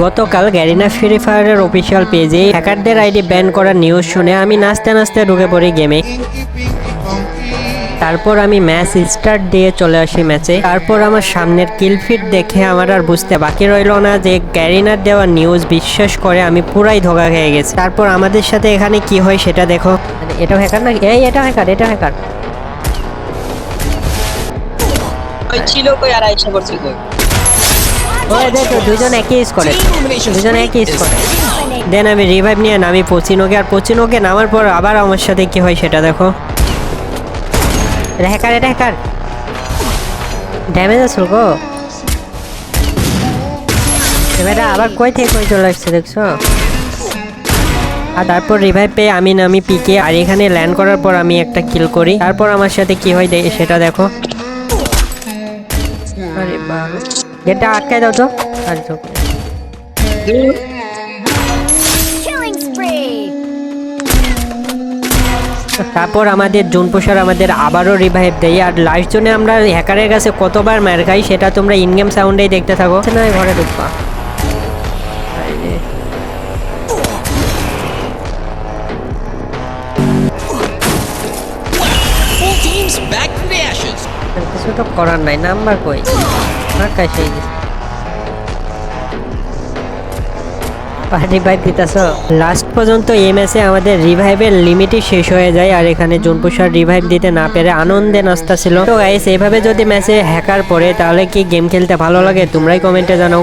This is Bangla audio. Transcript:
গতকাল গ্যারিনা ফ্রি ফায়ারের অফিসিয়াল পেজে হ্যাকারদের আইডি ব্যান করার নিউজ শুনে আমি নাচতে নাচতে ঢুকে পড়ি গেমে তারপর আমি ম্যাচ স্টার্ট দিয়ে চলে আসি ম্যাচে তারপর আমার সামনের কিলফিট দেখে আমার আর বুঝতে বাকি রইল না যে গ্যারিনার দেওয়া নিউজ বিশ্বাস করে আমি পুরাই ধোকা খেয়ে গেছি। তারপর আমাদের সাথে এখানে কি হয় সেটা দেখো। এটা হ্যাকার না এই এটা হ্যাকার এটা হ্যাকার ছিল কই আর আইসা করছে কই? ওই দেখো দুজন একই ইউজ করে দুজন একই ইউজ করে দেন আমি রিভাইভ নিয়ে নামি পচিনোকে আর পচিনোকে নামার পর আবার আমার সাথে কি হয় সেটা দেখো। হ্যাকার এটা হ্যাকার ড্যামেজ আসল গো। এবারে আবার কই থেকে কই চলে আসছে দেখছ? আর তারপর রিভাইভ পেয়ে আমি নামি পিকে আর এখানে ল্যান্ড করার পর আমি একটা কিল করি। তারপর আমার সাথে কি হয় সেটা দেখো। আরে বাবা। গেটটা আটকায় দাও তো আর তারপর আমাদের জোন পোষার আমাদের আবারও রিভাইভ দেয়। আর লাস্ট জোনে আমরা হ্যাকারের কাছে কতবার মার খাই সেটা তোমরা ইনগেম সাউন্ডেই দেখতে থাকো। না ঘরে ঢুকবা। কিছু তো করার নাই নাম্বার কই? আমার পার্টি রিভাইভ দিতেছ। লাস্ট পর্যন্ত এই ম্যাচে আমাদের রিভাইভের লিমিটই শেষ হয়ে যায় আর এখানে জোনপুষার রিভাইভ দিতে না পেরে আনন্দে নাস্তা ছিল তো গাইস এইভাবে যদি ম্যাচে হ্যাকার পড়ে, তাহলে কি গেম খেলতে ভালো লাগে? তোমরাই কমেন্টে জানাও।